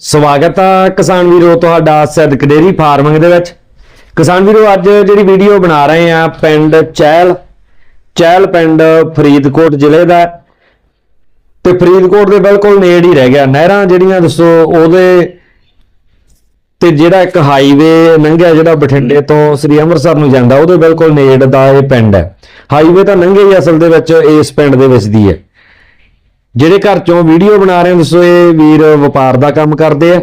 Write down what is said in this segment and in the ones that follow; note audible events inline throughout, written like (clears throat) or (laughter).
ਸਵਾਗਤ ਆ ਕਿਸਾਨ ਵੀਰੋ ਤੁਹਾਡਾ ਸਦਕ ਡੇਰੀ ਫਾਰਮਿੰਗ ਦੇ ਵਿੱਚ। ਕਿਸਾਨ ਵੀਰੋ, ਅੱਜ ਜਿਹੜੀ ਵੀਡੀਓ ਬਣਾ ਰਹੇ ਆ ਪਿੰਡ ਚਹਿਲ ਚਹਿਲ ਪਿੰਡ ਫਰੀਦਕੋਟ ਜ਼ਿਲ੍ਹੇ ਦਾ। ਹੈ। ਤੇ ਫਰੀਦਕੋਟ ਦੇ ਬਿਲਕੁਲ ਨੇੜ ਹੀ ਰਹਿ ਗਿਆ। ਨਹਿਰਾਂ ਜਿਹੜੀਆਂ ਦੱਸੋ, ਉਹਦੇ ਤੇ ਜਿਹੜਾ ਇੱਕ ਹਾਈਵੇ ਲੰਘਿਆ ਜਿਹੜਾ ਬਠਿੰਡੇ ਤੋਂ ਸ੍ਰੀ ਅੰਮ੍ਰਿਤਸਰ ਨੂੰ ਜਾਂਦਾ, ਉਹਦੇ ਬਿਲਕੁਲ ਨੇੜ ਦਾ ਇਹ ਪਿੰਡ ਹੈ। ਹਾਈਵੇ ਤਾਂ ਲੰਘੇ ਹੀ ਅਸਲ ਦੇ ਵਿੱਚ ਇਸ ਪਿੰਡ ਦੇ ਵਿੱਚ ਦੀ ਹੈ। ਜਿਹੜੇ ਘਰ ਚੋਂ ਵੀਡੀਓ ਬਣਾ ਰਹੇ ਦੱਸੋ ਇਹ ਵੀਰ ਵਪਾਰ ਦਾ ਕੰਮ ਕਰਦੇ ਆ।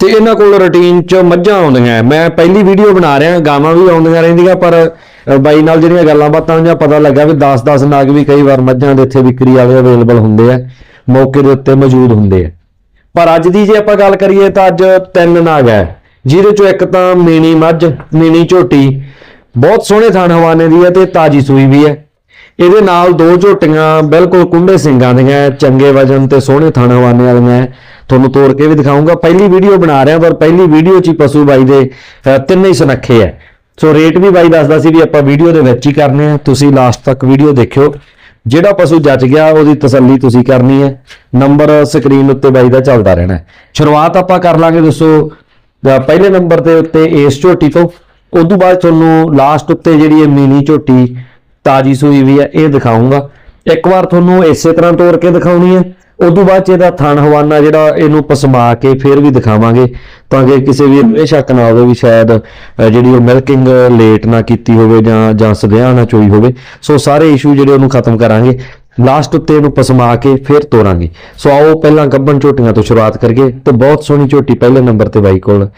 ਤੇ ਇਹਨਾਂ ਕੋਲ ਰੁਟੀਨ ਚ ਮੱਝਾਂ ਆਉਂਦੀਆਂ। ਮੈਂ ਪਹਿਲੀ ਵੀਡੀਓ ਬਣਾ ਰਿਹਾ, ਗਾਵਾਂ ਵੀ ਆਉਂਦੀਆਂ ਰਹਿੰਦੀਆਂ, ਪਰ ਬਾਈ ਨਾਲ ਜਿਹੜੀਆਂ ਗੱਲਾਂ ਬਾਤਾਂ ਹੋਈਆਂ, ਪਤਾ ਲੱਗਾ ਵੀ 10-10 ਨਾਗ ਵੀ ਕਈ ਵਾਰ ਮੱਝਾਂ ਦੇ ਇੱਥੇ ਵਿਕਰੀ ਵਾਲੇ ਅਵੇਲੇਬਲ ਹੁੰਦੇ ਆ, ਮੌਕੇ ਦੇ ਉੱਤੇ ਮੌਜੂਦ ਹੁੰਦੇ ਆ। ਪਰ ਅੱਜ ਦੀ ਜੇ ਆਪਾਂ ਗੱਲ ਕਰੀਏ ਤਾਂ ਅੱਜ ਤਿੰਨ ਨਾਗ ਹੈ ਜਿਹਦੇ ਚੋਂ ਇੱਕ ਤਾਂ ਮੀਣੀ ਮੱਝ, ਮੀਣੀ ਝੋਟੀ, ਬਹੁਤ ਸੋਹਣੇ ਥਣ ਹਵਾਨੇ ਦੀ ਹੈ ਤੇ ਤਾਜੀ ਸੂਈ ਵੀ ਹੈ ਇਹਦੇ ਨਾਲ ਦੋ ਝੋਟੀਆਂ ਬਿਲਕੁਲ ਕੁੰਡੇ ਸਿੰਘਾਂ ਦੀਆਂ ਚੰਗੇ ਵਜਨ ਤੇ ਸੋਹਣੇ ਥਣ ਹਵਾਨੇ ਵਾਲੀਆਂ ਤੁਹਾਨੂੰ ਤੋੜ ਕੇ ਵੀ ਦਿਖਾਉਂਗਾ। ਪਹਿਲੀ ਵੀਡੀਓ ਬਣਾ ਰਿਹਾ ਪਰ ਪਹਿਲੀ ਵੀਡੀਓ 'ਚ ਹੀ ਪਸ਼ੂ ਬਾਈ ਦੇ ਅ, ਤਿੰਨੇ ਹੀ ਸੁਨੱਖੇ ਹੈ ਸੋ ਰੇਟ ਵੀ ਬਾਈ ਦੱਸਦਾ ਸੀ ਵੀ ਆਪਾਂ ਵੀਡੀਓ ਦੇ ਵਿੱਚ ਹੀ ਕਰਨੇ ਆ। ਤੁਸੀਂ ਲਾਸਟ ਤੱਕ ਵੀਡੀਓ ਦੇਖਿਓ। ਜਿਹੜਾ ਪਸ਼ੂ ਜੱਜ ਗਿਆ ਉਹਦੀ ਤਸੱਲੀ ਤੁਸੀਂ ਕਰਨੀ ਹੈ ਨੰਬਰ ਸਕਰੀਨ ਉੱਤੇ ਬਾਈ ਦਾ ਚੱਲਦਾ ਰਹਿਣਾ ਸ਼ੁਰੂਆਤ ਆਪਾਂ ਕਰ ਲਾਂਗੇ ਦੱਸੋ ਪਹਿਲੇ ਨੰਬਰ ਦੇ ਉੱਤੇ ਇਸ ਝੋਟੀ ਤੋਂ। ਉਸ ਤੋਂ ਬਾਅਦ ਤੁਹਾਨੂੰ ਲਾਸਟ ਉੱਤੇ ਜਿਹੜੀ ਇਹ ਮੀਨੀ ਝੋਟੀ ਤਾਜੀ ਸੂਈ ਵੀ ਹੈ ਇਹ ਦਿਖਾਉਂਗਾ। ਇੱਕ ਵਾਰ ਤੁਹਾਨੂੰ ਇਸੇ ਤਰ੍ਹਾਂ ਤੋੜ ਕੇ ਦਿਖਾਉਣੀ ਹੈ ਉਸ ਤੋਂ ਬਾਅਦ 'ਚ ਇਹਦਾ ਥਣ ਹਵਾਨਾ ਜਿਹੜਾ ਇਹਨੂੰ ਪਸਮਾ ਕੇ ਫਿਰ ਵੀ ਦਿਖਾਵਾਂਗੇ ਤਾਂ ਕਿ ਕਿਸੇ ਵੀ ਇਹ ਸ਼ੱਕ ਨਾ ਹੋਵੇ ਵੀ ਸ਼ਾਇਦ ਜਿਹੜੀ ਉਹ ਮਿਲਕਿੰਗ ਲੇਟ ਨਾ ਕੀਤੀ ਹੋਵੇ ਜਾਂ ਜਾਂ ਸਦਿਆ ਨਾ ਚੋਈ ਹੋਵੇ। ਸੋ ਸਾਰੇ ਇਸ਼ੂ ਜਿਹੜੇ ਉਹਨੂੰ ਖਤਮ ਕਰਾਂਗੇ। ਲਾਸਟ ਉੱਤੇ ਇਹਨੂੰ ਪਸਮਾ ਕੇ ਫਿਰ ਤੋਰਾਂਗੇ। ਸੋ ਆਓ ਪਹਿਲਾਂ ਗੱਬਨ ਝੋਟੀਆਂ ਤੋਂ ਸ਼ੁਰੂਆਤ ਕਰੀਏ ਤੇ ਬਹੁਤ ਸੋਹਣੀ ਝੋਟੀ ਪਹਿਲੇ ਨੰਬਰ ਤੇ ਬਾਈ ਕੋਲ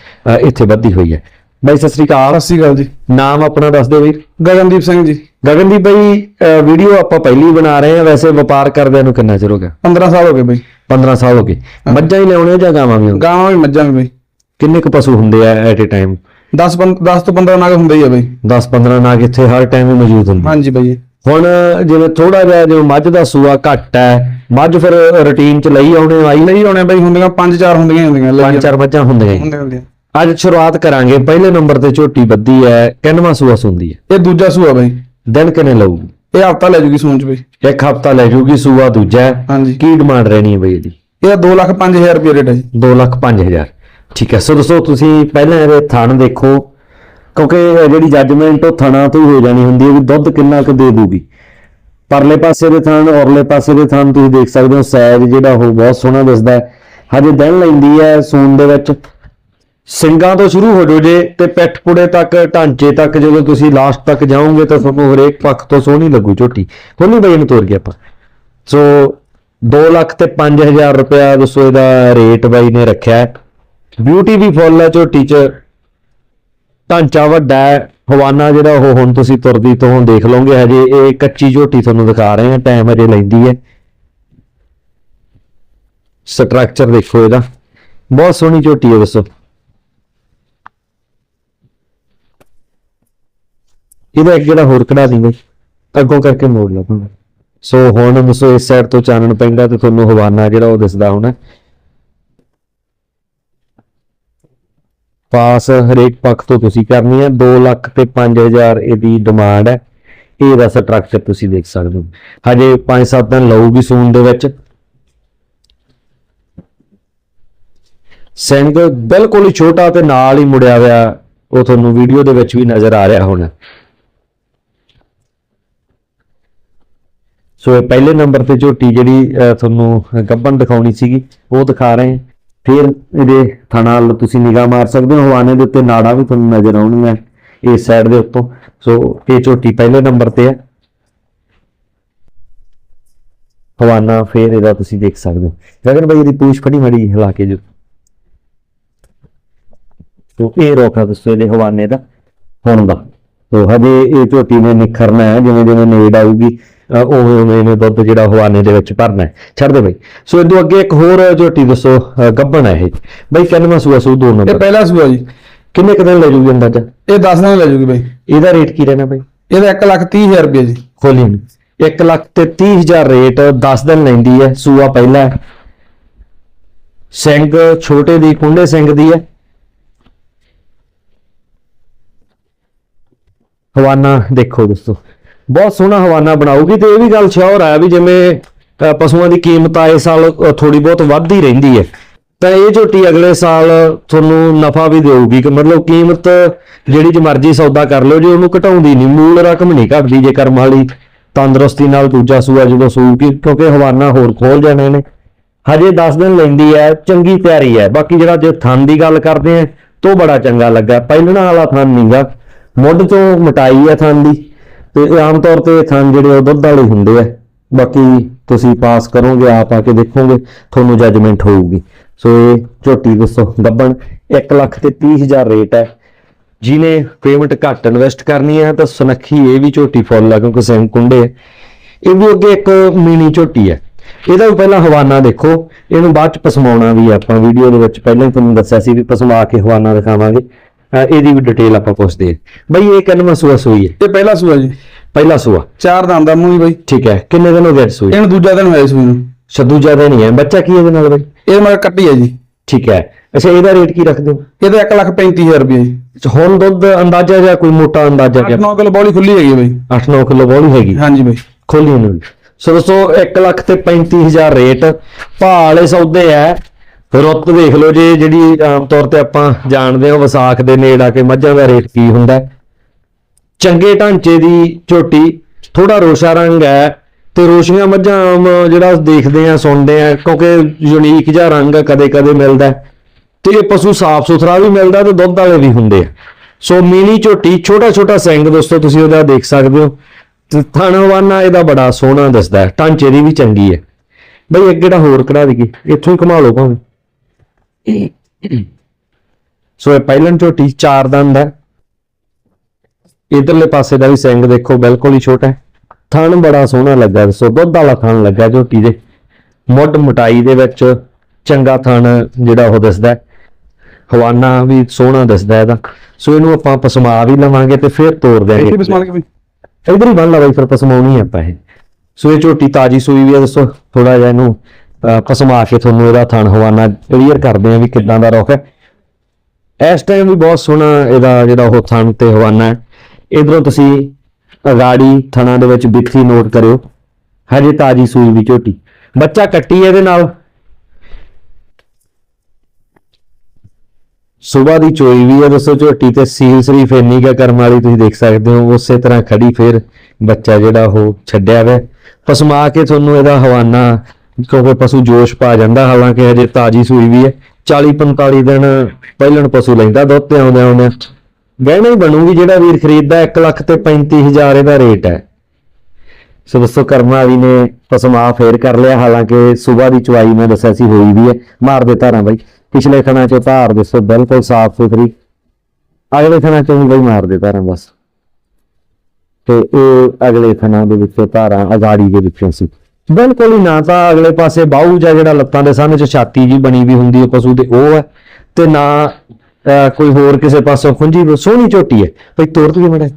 ਇੱਥੇ ਵੱਧੀ ਹੋਈ ਹੈ। ਬਾਈ ਸਤਿ ਸ੍ਰੀ ਅਕਾਲ। ਸਤਿ ਸ਼੍ਰੀ ਅਕਾਲ ਜੀ। ਨਾਮ ਆਪਣਾ ਦੱਸ ਦਿਓ ਵੀਰ। ਗਗਨਦੀਪ ਸਿੰਘ ਜੀ। ਗਗਨਦੀਪ ਭਾਈ ਵੀਡੀਓ ਆਪਾਂ ਪਹਿਲੀ ਬਣਾ ਰਹੇ ਹਾਂ ਵੈਸੇ ਵਪਾਰ ਕਰਦਿਆਂ ਨੂੰ ਕਿੰਨਾ ਚਿਰ ਹੋ ਗਿਆ? 15 ਸਾਲ ਹੋ ਗਏ ਬਈ। 15 ਸਾਲ ਹੋ ਗਏ। ਮੱਝਾਂ ਹੀ ਲਿਆਉਣੇ ਜਾਂ ਗਾਵਾਂ ਵੀ? ਗਾਵਾਂ ਵੀ ਮੱਝਾਂ ਵੀ ਬਈ। ਕਿੰਨੇ ਕੁ ਪਸ਼ੂ ਹੁੰਦੇ ਆ ਐਟ ਅ ਟਾਈਮ 10 10 ਤੋਂ 15 ਨਾਗ ਹੁੰਦੇ ਹੀ ਆ ਬਈ। 10 15 ਨਾਗ ਇੱਥੇ ਹਰ ਟਾਈਮ ਹੀ ਮੌਜੂਦ ਹੁੰਦੇ। ਹਾਂਜੀ ਬਈ। ਹੁਣ ਜਿਵੇਂ ਥੋੜਾ ਜਿਹਾ ਜਿਵੇਂ ਮੱਝ ਦਾ ਸੂਆ ਘੱਟ ਹੈ ਮੱਝ ਫਿਰ ਰੁਟੀਨ ਚ ਲਈ ਆਉਣੇ ਆਈ ਲਈ ਹੋਣੇ ਬਈ ਹੁੰਦੀਆਂ 5-4 ਹੁੰਦੀਆਂ ਹੁੰਦੀਆਂ ਲਈ ਪੰਜ ਚਾਰ ਮੱਝਾਂ ਹੁੰਦੀਆਂ ਹੀ। ਹੁੰਦੀਆਂ ਹੁੰਦੀਆਂ। ਅੱਜ ਸ਼ੁਰੂਆਤ ਕਰਾਂਗੇ। ਪਹਿਲੇ ਨੰਬਰ ਤੇ ਝੋਟੀ ਬੱਦੀ ਹੈ ਕਿੰਨਵਾਂ ਸੂਆ ਸੁੰਦੀ ਹੈ? ਇਹ ਦੂਜਾ ਸੂਆ ਬਈ। ਦਿਨ ਕਿੰਨੇ ਲਊਗੀ? ਇਹ ਹਫਤਾ ਲੈ ਜੂਗੀ ਸੂਣ ਚ ਬਈ। ਇੱਕ ਹਫਤਾ ਲੈ ਜੂਗੀ ਸੂਆ ਦੂਜਾ ਹੈ। ਹਾਂਜੀ। ਕੀ ਡਿਮਾਂਡ ਰਹਿਣੀ ਹੈ ਬਈ ਇਹਦੀ? ਇਹ 2 ਲੱਖ 5000 ਰੁਪਏ ਰੇਟ ਹੈ ਜੀ। 2 ਲੱਖ 5000 ਠੀਕ ਹੈ। ਸੋ ਦੋਸਤੋ ਤੁਸੀਂ ਪਹਿਲਾਂ ਇਹਦੇ ਥਣ ਦੇਖੋ ਕਿਉਂਕਿ ਇਹ ਜਿਹੜੀ ਜੱਜਮੈਂਟ ਉਹ ਥਣਾ ਤੋਂ ਹੀ ਹੋ ਜਾਣੀ ਹੁੰਦੀ ਹੈ ਵੀ ਦੁੱਧ ਕਿੰਨਾ ਕੁ ਦੇ ਦੂਗੀ ਪਰਲੇ ਪਾਸੇ ਦੇ ਥਣ ਔਰਲੇ ਪਾਸੇ ਦੇ ਥਣ ਤੁਸੀਂ ਦੇਖ ਸਕਦੇ ਹੋ ਸਾਈਜ਼ ਜਿਹੜਾ ਉਹ ਬਹੁਤ ਸੋਹਣਾ ਦਿਸਦਾ ਹੈ। ਹਜੇ ਦਿਨ ਲੈਂਦੀ ਹੈ ਸੂਨ ਦੇ ਵਿੱਚ। ਸਿੰਘਾਂ ਤੋਂ ਸ਼ੁਰੂ ਹੋ ਜੋ ਜੇ ਤੇ ਪਿੱਠ ਪੁੜੇ ਤੱਕ, ਢਾਂਚੇ ਤੱਕ ਜਦੋਂ ਤੁਸੀਂ ਲਾਸਟ ਤੱਕ ਜਾਓਗੇ ਤਾਂ ਤੁਹਾਨੂੰ ਹਰੇਕ ਪੱਖ ਤੋਂ ਸੋਹਣੀ ਲੱਗੂ ਝੋਟੀ। ਖੋਲੀ ਬਈ ਨੂੰ ਤੋਰ ਕੇ ਆਪਾਂ। ਸੋ 2 ਲੱਖ ਤੇ 5000 ਰੁਪਇਆ ਦੱਸੋ ਇਹਦਾ ਰੇਟ ਬਾਈ ਨੇ ਰੱਖਿਆ। ਬਿਊਟੀ ਵੀ ਫੁੱਲ ਹੈ ਝੋਟੀ 'ਚ। ਢਾਂਚਾ ਵੱਡਾ ਹੈ। ਹਵਾਨਾ ਜਿਹੜਾ ਉਹ ਹੁਣ ਤੁਸੀਂ ਤੁਰਦੀ ਤੋਂ ਦੇਖ ਲਓਗੇ, ਹਜੇ ਇਹ ਕੱਚੀ ਝੋਟੀ ਤੁਹਾਨੂੰ ਦਿਖਾ ਰਹੇ ਹਾਂ ਟਾਈਮ ਹਜੇ ਲੈਂਦੀ ਹੈ। ਸਟਰਕਚਰ ਦੇਖੋ ਇਹਦਾ। ਬਹੁਤ ਸੋਹਣੀ ਝੋਟੀ ਹੈ ਦੱਸੋ। ਇਹਦਾ ਇੱਕ ਜਿਹੜਾ ਹੋਰ ਕਢਾ ਦੀ ਬਈ? ਅੱਗੋਂ ਕਰਕੇ ਮੋੜ ਲਓ ਤੂੰ ਸੋ ਹੁਣ ਦੱਸੋ, ਇਸ ਸਾਈਡ ਤੋਂ ਚਾਨਣ ਪੈਂਦਾ ਤੇ ਤੁਹਾਨੂੰ ਹਵਾਨਾ ਜਿਹੜਾ ਉਹ ਦਿਸਦਾ ਹੋਣਾ। ਪਾਸ ਹਰੇਕ ਪੱਖ ਤੋਂ ਤੁਸੀਂ ਕਰਨੀ ਹੈ। 2 ਲੱਖ ਤੇ 5000 ਇਹਦੀ ਡਿਮਾਂਡ ਹੈ। ਇਹਦਾ ਸਟਰਕਚਰ ਤੁਸੀਂ ਦੇਖ ਸਕਦੇ ਹੋ। ਹਜੇ 5-7 ਦਿਨ ਲਊਗੀ ਸੂਨ ਦੇ ਵਿੱਚ। ਸਿੰਘ ਬਿਲਕੁਲ ਹੀ ਛੋਟਾ ਤੇ ਨਾਲ ਹੀ ਮੁੜਿਆ ਹੋਇਆ, ਉਹ ਤੁਹਾਨੂੰ ਵੀਡੀਓ ਦੇ ਵਿੱਚ ਵੀ ਨਜ਼ਰ ਆ ਰਿਹਾ ਹੋਣਾ। ਸੋ ਇਹ ਪਹਿਲੇ ਨੰਬਰ ਤੇ ਝੋਟੀ ਜਿਹੜੀ ਤੁਹਾਨੂੰ ਗੱਬਨ ਦਿਖਾਉਣੀ ਸੀਗੀ, ਉਹ ਦਿਖਾ ਰਹੇ ਹਾਂ। ਫਿਰ ਇਹਦੇ ਥਣਾ ਵੱਲ ਤੁਸੀਂ ਨਿਗਾਹ ਮਾਰ ਸਕਦੇ ਹੋ। ਹਵਾਨੇ ਦੇ ਉੱਤੇ ਨਾੜਾ ਵੀ ਤੁਹਾਨੂੰ ਨਜ਼ਰ ਆਉਣਗੀਆਂ ਇਸ ਸਾਈਡ ਦੇ ਉੱਤੋਂ। ਸੋ ਇਹ ਝੋਟੀ ਪਹਿਲੇ ਨੰਬਰ ਤੇ ਹੈ। ਹਵਾਨਾ, ਫੇਰ ਇਹਦਾ ਤੁਸੀਂ ਦੇਖ ਸਕਦੇ ਹੋ। ਗਗਨ ਭਾਈ ਇਹਦੀ ਪੂਛ ਫੜੀ ਮੜੀ ਹਿਲਾ ਕੇ ਜੋ। ਸੋ ਇਹ ਰੋਕਾ ਦੱਸੋ ਇਹਦੇ ਹਵਾਨੇ ਦਾ, ਹੁਣ ਦਾ। ਸੋ ਹਜੇ ਇਹ ਝੋਟੀ ਨੇ ਨਿਖਰਨਾ ਹੈ ਜਿਵੇਂ ਜਿਵੇਂ ਨੇੜ ਆਊਗੀ। ਉਵੇਂ ਉਵੇਂ ਇਹਨੇ ਦੁੱਧ ਜਿਹੜਾ ਹਵਾਨੇ ਦੇ ਵਿੱਚ ਭਰਨਾ ਛੱਡ ਦੇ ਬਈ। ਸੋ ਇਦੋਂ ਅੱਗੇ ਇੱਕ ਹੋਰ ਝੋਟੀ ਦੱਸੋ ਗੱਭਣ ਹੈ ਇਹ। ਬਈ ਕਿੰਨਵਾਂ ਸੂਆ ਸੂ ਦੋ ਇਹ ਨੰਬਰ ਪਹਿਲਾ ਸੂਆ ਜੀ। ਕਿੰਨੇ ਕੁ ਦਿਨ ਲੈ ਜੂਗੀ ਅੰਦਾਜ਼ਾ? ਇਹ 10 ਦਿਨ ਲੈ ਜੂਗੀ ਬਈ। ਇਹਦਾ ਰੇਟ ਕੀ ਰਹਿਣਾ ਬਈ? ਇਹਦਾ 1 ਲੱਖ 30000 ਰੁਪਏ ਜੀ। ਖੋਲੀ ਨੂੰ 1 ਲੱਖ ਤੇ 30000 ਰੇਟ 10 ਦਿਨ ਲੈਂਦੀ ਹੈ ਸੂਆ ਪਹਿਲਾ। ਸਿੰਘ ਛੋਟੇ ਦੀ ਕੁੰਡੇ ਸਿੰਘ ਦੀ ਹੈ। ਹਵਾਨਾ ਦੇਖੋ ਦੋਸਤੋ। ਬਹੁਤ ਸੋਹਣਾ ਹਵਾਨਾ ਬਣਾਉਗੀ ਤੇ ਇਹ ਵੀ ਗੱਲ ਸ਼ੋਰ ਹੈ ਵੀ ਜਿਵੇਂ ਪਸ਼ੂਆਂ ਦੀ ਕੀਮਤ ਆਏ ਸਾਲ ਥੋੜੀ ਬਹੁਤ ਵੱਧਦੀ ਰਹਿੰਦੀ ਹੈ। ਤਾਂ ਇਹ ਝੋਟੀ ਅਗਲੇ ਸਾਲ ਤੁਹਾਨੂੰ ਨਫਾ ਵੀ ਦੇਊਗੀ ਕਿ ਮਤਲਬ ਕੀਮਤ ਜਿਹੜੀ ਚ ਮਰਜ਼ੀ ਸੌਦਾ ਕਰ ਲਿਓ, ਜੇ ਉਹਨੂੰ ਘਟਾਉਂਦੀ ਨਹੀਂ, ਮੂਲ ਰਕਮ ਨਹੀਂ ਘਟਦੀ ਜੇ ਕਰਮ ਵਾਲੀ ਤੰਦਰੁਸਤੀ ਨਾਲ ਦੂਜਾ ਸੂਆ ਜਦੋਂ ਸੂਗੀ ਕਿਉਂਕਿ ਹਵਾਨਾ ਹੋਰ ਖੋਲ ਜਾਣੇ ਨੇ। ਹਜੇ 10 ਦਿਨ ਲੈਂਦੀ ਹੈ, ਚੰਗੀ ਤਿਆਰੀ ਹੈ, ਬਾਕੀ ਜਿਹੜਾ ਜੇ ਥਣ ਦੀ ਗੱਲ ਕਰਦੇ ਆ ਤੋਂ ਬੜਾ ਚੰਗਾ ਲੱਗਾ। ਪਹਿਲਣਾ ਵਾਲਾ ਥਣ ਨਹੀਂਗਾ ਮੁੱਢ ਤੋਂ ਮਟਾਈ ਹੈ ਥਣ ਦੀ। ਤੇ ਆਮ ਤੌਰ ਤੇ ਥਣ ਜਿਹੜੇ ਉਹ ਦੁੱਧ ਵਾਲੇ ਹੁੰਦੇ ਆ। ਬਾਕੀ ਤੁਸੀਂ ਪਾਸ ਕਰੋਗੇ, ਆਪ ਆ ਕੇ ਦੇਖੋਗੇ, ਤੁਹਾਨੂੰ ਜੱਜਮੈਂਟ ਹੋਊਗੀ। ਸੋ ਇਹ ਝੋਟੀ ਦੱਸੋ, ਗੱਬਣ 1 ਲੱਖ ਤੇ 30 ਹਜ਼ਾਰ ਰੇਟ ਹੈ। ਜਿਹਨੇ ਪੇਮੈਂਟ ਘੱਟ ਇਨਵੈਸਟ ਕਰਨੀ ਹੈ, ਤਾਂ ਸੁਨੱਖੀ ਇਹ ਵੀ ਝੋਟੀ ਫੁੱਲ ਆ, ਕਿਉਂਕਿ ਸਿੰਘ ਕੁੰਡੇ ਹੈ। ਇਹ ਵੀ ਅੱਗੇ ਇੱਕ ਮਿਨੀ ਝੋਟੀ ਹੈ। ਇਹਦਾ ਵੀ ਪਹਿਲਾਂ ਹਵਾਨਾ ਦੇਖੋ, ਇਹਨੂੰ ਬਾਅਦ ਚ ਪਸਮਾਉਣਾ ਵੀ ਹੈ ਆਪਾਂ। ਵੀਡੀਓ ਦੇ ਵਿੱਚ ਪਹਿਲਾਂ ਹੀ ਤੁਹਾਨੂੰ ਦੱਸਿਆ ਸੀ ਵੀ ਪਸਮਾ ਕੇ ਹਵਾਨਾ ਦਿਖਾਵਾਂਗੇ। ਇਹਦੀ ਵੀ ਡਿਟੇਲ ਆਪਾਂ ਪੁੱਛਦੇ ਹਾਂ। ਬਈ ਇਹ ਕਿੰਨਵਾਂ ਸੂਆ ਸੂਈ ਹੈ? ਇਹ ਪਹਿਲਾ ਸੂਆ ਜੀ। ਪਹਿਲਾ ਸੂਆ। ਚਾਰ ਦੰਦ ਦਾ ਮੂੰਹ ਬਾਈ। ਠੀਕ ਹੈ ਕਿੰਨੇ ਦਿਨ ਹੋ ਗਏ ਸੂਈ? ਇਹਨੂੰ ਦੂਜਾ ਦਿਨ ਹੋਇਆ ਸੂਈ ਨੂੰ। ਛੱਦੂ ਜ਼ਿਆਦਾ ਨਹੀਂ ਹੈ ਬੱਚਾ ਕੀ ਇਹਦੇ ਨਾਲ ਬਈ? ਇਹ ਮਗਰ ਕੱਟੀ ਹੈ ਜੀ। ਠੀਕ ਹੈ। ਅੱਛਾ ਇਹਦਾ ਰੇਟ ਕੀ ਰੱਖਦੇ ਹੋ? ਇਹਦਾ 1 ਲੱਖ 35000 ਰੁਪਏ ਜੀ। ਹੁਣ ਦੁੱਧ ਅੰਦਾਜ਼ਾ ਜਾਂ ਕੋਈ ਮੋਟਾ ਅੰਦਾਜ਼ਾ 8-9 ਕਿਲੋ ਬੋਲੀ ਖੁੱਲੀ ਹੈਗੀ ਬਾਈ। 8-9 ਕਿਲੋ ਬੋਲੀ ਹੈਗੀ? ਹਾਂਜੀ ਬਾਈ। ਖੋਲੀ ਨੂੰ ਸੋ ਦੋਸਤੋ 1 ਲੱਖ ਤੇ 35000 ਰੇਟ ਭਾਅ ਵਾਲੇ ਸੌਦੇ ਐ ਰੁੱਤ ਦੇਖ ਲਓ ਜੇ, ਜਿਹੜੀ ਆਮ ਤੌਰ ਤੇ ਆਪਾਂ ਜਾਣਦੇ ਹਾਂ, ਵਿਸਾਖ ਦੇ ਨੇੜ ਆ ਕੇ ਮੱਝਾਂ ਦਾ ਰੇਟ ਕੀ ਹੁੰਦਾ ਚੰਗੇ ਢਾਂਚੇ ਦੀ ਝੋਟੀ ਥੋੜਾ ਰੋਸ਼ਾ ਰੰਗ ਹੈ ਤੇ ਰੋਸ਼ੀਆਂ ਮੱਝਾਂ ਜਿਹੜਾ ਦੇਖਦੇ ਆ ਸੁਣਦੇ ਆ ਕਿਉਂਕਿ ਯੂਨੀਕ ਜਿਹਾ ਰੰਗ ਕਦੇ ਕਦੇ ਮਿਲਦਾ ਤੇ ਇਹ ਪਸ਼ੂ ਸਾਫ਼ ਸੁਥਰਾ ਵੀ ਮਿਲਦਾ ਤੇ ਦੁੱਧ ਵਾਲੇ ਵੀ ਹੁੰਦੇ ਆ। ਸੋ ਮਿਨੀ ਝੋਟੀ ਛੋਟਾ ਛੋਟਾ ਸਿੰਘ ਦੋਸਤੋ, ਤੁਸੀਂ ਉਹਦਾ ਦੇਖ ਸਕਦੇ ਹੋ। ਤੇ ਥਣਵਾਨਾ ਇਹਦਾ ਬੜਾ ਸੋਹਣਾ ਦਿਸਦਾ ਢਾਂਚੇ ਦੀ ਵੀ ਚੰਗੀ ਹੈ। ਬਈ ਅੱਗੇ ਜਿਹੜਾ ਹੋਰ ਕਢਾ ਦਈਏ, ਇੱਥੋਂ ਹੀ ਘੁਮਾ ਲਓ ਭਾਵੇਂ। (clears throat) ਸੋ ਇਹ ਪਹਿਲਨ ਝੋਟੀ ਚਾਰ ਦੰਦ ਹੈ ਇਧਰਲੇ ਪਾਸੇ ਦਾ ਵੀ ਸਿੰਘ ਦੇਖੋ ਬਿਲਕੁਲ ਹੀ ਛੋਟਾ ਹੈ। ਥਣ ਬੜਾ ਸੋਹਣਾ ਲੱਗਾ ਸੋ ਦੁੱਧ ਵਾਲਾ ਥਣ ਲੱਗਾ ਝੋਟੀ ਦੇ। ਮੁੱਢ ਮਟਾਈ ਦੇ ਵਿੱਚ ਚੰਗਾ ਥਣ ਜਿਹੜਾ ਉਹ ਦਿਸਦਾ ਹੈ। ਹਵਾਨਾ ਵੀ ਸੋਹਣਾ ਦਿਸਦਾ ਇਹਦਾ। ਸੋ ਇਹਨੂੰ ਆਪਾਂ ਪਸਮਾ ਵੀ ਲਵਾਂਗੇ ਤੇ ਫਿਰ ਤੋੜ ਇੱਥੇ ਕੇ ਬਾਈ ਇਧਰ ਹੀ ਬੰਨ ਲਾ ਬਾਈ ਫਿਰ ਪਸਮਾਉਣੀ ਆਪਾਂ ਇਹ। ਸੋ ਇਹ ਝੋਟੀ ਤਾਜੀ ਸੂਈ ਵੀ ਆ ਦੱਸੋ ਥੋੜਾ ਜਿਹਾ ਇਹਨੂੰ ਅਹ, ਪਸਮਾ ਕੇ ਤੁਹਾਨੂੰ ਇਹਦਾ ਥਣ ਹਵਾਨਾ ਕਲੀਅਰ ਕਰਦੇ ਆ ਵੀ ਕਿੱਦਾਂ ਦਾ ਰੁੱਖ ਹੈ। ਇਸ ਟਾਈਮ ਵੀ ਬਹੁਤ ਸੋਹਣਾ ਇਹਦਾ ਜਿਹੜਾ ਉਹ ਥਣ ਤੇ ਹਵਾਨਾ ਹੈ। ਇਧਰੋਂ ਤੁਸੀਂ ਅਗਾੜੀ ਥਣਾ ਦੇ ਵਿੱਚ ਬਿੱਥੀ ਨੋਟ ਕਰਿਓ। ਹਜੇ ਤਾਜੀ ਸੂਈ ਵੀ ਝੋਟੀ। ਬੱਚਾ ਕੱਟੀ ਇਹਦੇ ਨਾਲ। ਸਵੇਰ ਦੀ ਚੋਈ ਵੀ ਹੈ ਦੱਸੋ ਝੋਟੀ ਤੇ ਸੀਲ ਸਰੀ ਫੇਨੀ ਕਾ ਕਰਮ ਵਾਲੀ ਤੁਸੀਂ ਦੇਖ ਸਕਦੇ ਹੋ। ਉਸੇ ਤਰ੍ਹਾਂ ਖੜੀ ਫੇਰ ਬੱਚਾ ਜਿਹੜਾ ਉਹ ਛੱਡਿਆ ਵੇ। ਪਸਮਾ ਕੇ ਤੁਹਾਨੂੰ ਇਹਦਾ ਹਵਾਨਾ ਕਿਉਂਕਿ ਪਸ਼ੂ ਜੋਸ਼ ਪਾ ਜਾਂਦਾ, ਹਾਲਾਂਕਿ ਹਜੇ ਤਾਜੀ ਸੂਈ ਵੀ ਹੈ। 40 45 ਦਿਨ ਪਹਿਲਣ ਪਸ਼ੂ ਲੈਂਦਾ, ਦੁੱਧ ਤੇ ਆਉਂਦੇ ਆਉਂਦੇ ਗਹਿਣਾ ਹੀ ਬਣੂਗੀ, ਜਿਹੜਾ ਵੀਰ ਖਰੀਦਦਾ 1 ਲੱਖ ਤੇ 35000 ਇਹਦਾ ਰੇਟ ਹੈ। ਸੋ ਦੋਸਤੋ ਕਰਮ ਵਾਲੀ ਨੇ ਪਸਮਾ ਫੇਰ ਕਰ ਲਿਆ, ਹਾਲਾਂਕਿ ਸਵੇਰ ਦੀ ਚਵਾਈ ਮੈਂ ਦੱਸਿਆ ਸੀ, ਹੋਈ ਵੀ ਹੈ। ਮਾਰ ਦੇ ਧਾਰਾਂ ਬਾਈ। ਪਿਛਲੇ ਥਣਾ ਚੋਂ ਧਾਰ ਦੱਸੋ, ਬਿਲਕੁਲ ਸਾਫ਼ ਸੁਥਰੀ। ਅਗਲੇ ਥਣਾ ਚੋਂ ਵੀ ਬਾਈ ਮਾਰ ਦੇ ਧਾਰਾਂ, ਬਸ। ਤੇ ਇਹ ਅਗਲੇ ਥਣਾ ਦੇ ਵਿੱਚੋਂ ਧਾਰਾਂ ਅਗਾੜੀ ਦੇ ਵਿੱਚੋਂ ਸੀ। ਬਿਲਕੁਲ ਹੀ ਨਾ ਤਾਂ ਅਗਲੇ ਪਾਸੇ ਬਾਹੂ ਜਾਂ ਜਿਹੜਾ ਲੱਤਾਂ ਦੇ ਸਾਹਮਣੇ ਚ ਛਾਤੀ ਜੀ ਬਣੀ ਵੀ ਹੁੰਦੀ ਹੈ ਪਸ਼ੂ ਦੇ ਉਹ ਹੈ ਤੇ ਨਾ ਕੋਈ ਹੋਰ ਕਿਸੇ ਪਾਸੋਂ ਖੁੰਝੀ ਵੀ- ਸੋਹਣੀ ਝੋਟੀ ਹੈ। ਭਈ ਤੋਰ ਤੂੰ ਮੜਾ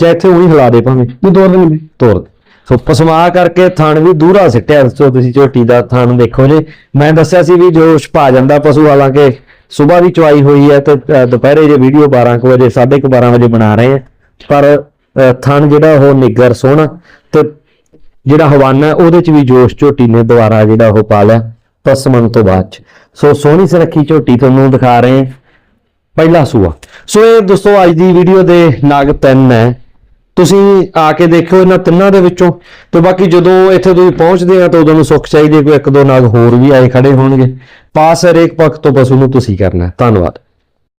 ਜਾਂ ਇੱਥੇ ਉਹੀ ਹਿਲਾ ਦੇ ਭਾਵੇਂ। ਦੋ ਬਾਈ ਤੋਰ ਦੇ। ਸੋ ਪਸਮਾ ਕਰਕੇ ਥਣ ਵੀ ਦੂਰਾ ਸਿੱਟਿਆ। ਦੱਸੋ ਤੁਸੀਂ ਝੋਟੀ ਦਾ ਥਣ ਦੇਖੋ ਜੇ। ਮੈਂ ਦੱਸਿਆ ਸੀ ਵੀ ਜੋਸ਼ ਪਾ ਜਾਂਦਾ ਪਸ਼ੂ ਹਾਲਾਂਕਿ ਸਵੇਰ ਦੀ ਚਵਾਈ ਹੋਈ ਹੈ ਤੇ ਦੁਪਹਿਰੇ ਜੇ ਵੀਡੀਓ 12 ਕੁ ਵਜੇ 12:30 ਵਜੇ ਬਣਾ ਰਹੇ ਆ ਪਰ ਥਣ ਜਿਹੜਾ ਉਹ ਨਿੱਗਰ ਸੋਹਣਾ ਤੇ ਜਿਹੜਾ ਹਵਾਨਾ ਉਹਦੇ ਚ ਵੀ ਜੋਸ਼ ਝੋਟੀ ਨੇ ਦੁਬਾਰਾ ਜਿਹੜਾ ਉਹ ਪਾ ਲਿਆ ਪਸਮਨ ਤੋਂ ਬਾਅਦ ਚ। ਸੋ ਸੋਹਣੀ ਸੁਰੱਖੀ ਝੋਟੀ ਤੁਹਾਨੂੰ ਦਿਖਾ ਰਹੇ ਹਾਂ। ਪਹਿਲਾ ਸੂਆ। ਸੋ ਇਹ ਦੋਸਤੋ ਅੱਜ ਦੀ ਵੀਡੀਓ ਦੇ ਨਾਗ ਤਿੰਨ ਹੈ। ਤੁਸੀਂ ਆ ਕੇ ਦੇਖਿਓ ਇਹਨਾਂ ਤਿੰਨਾਂ ਦੇ ਵਿੱਚੋਂ। ਤੇ ਬਾਕੀ ਜਦੋਂ ਇੱਥੇ ਤੁਸੀਂ ਪਹੁੰਚਦੇ ਆ ਤਾਂ ਉਦੋਂ ਨੂੰ ਸੁੱਖ ਚਾਹੀਦੀ ਹੈ ਕੋਈ ਇੱਕ ਦੋ ਨਾਗ ਹੋਰ ਵੀ ਆਏ ਖੜੇ ਹੋਣਗੇ। ਪਾਸ ਹਰੇਕ ਪੱਖ ਤੋਂ ਪਸ਼ੂ ਨੂੰ ਤੁਸੀਂ ਕਰਨਾ ਧੰਨਵਾਦ।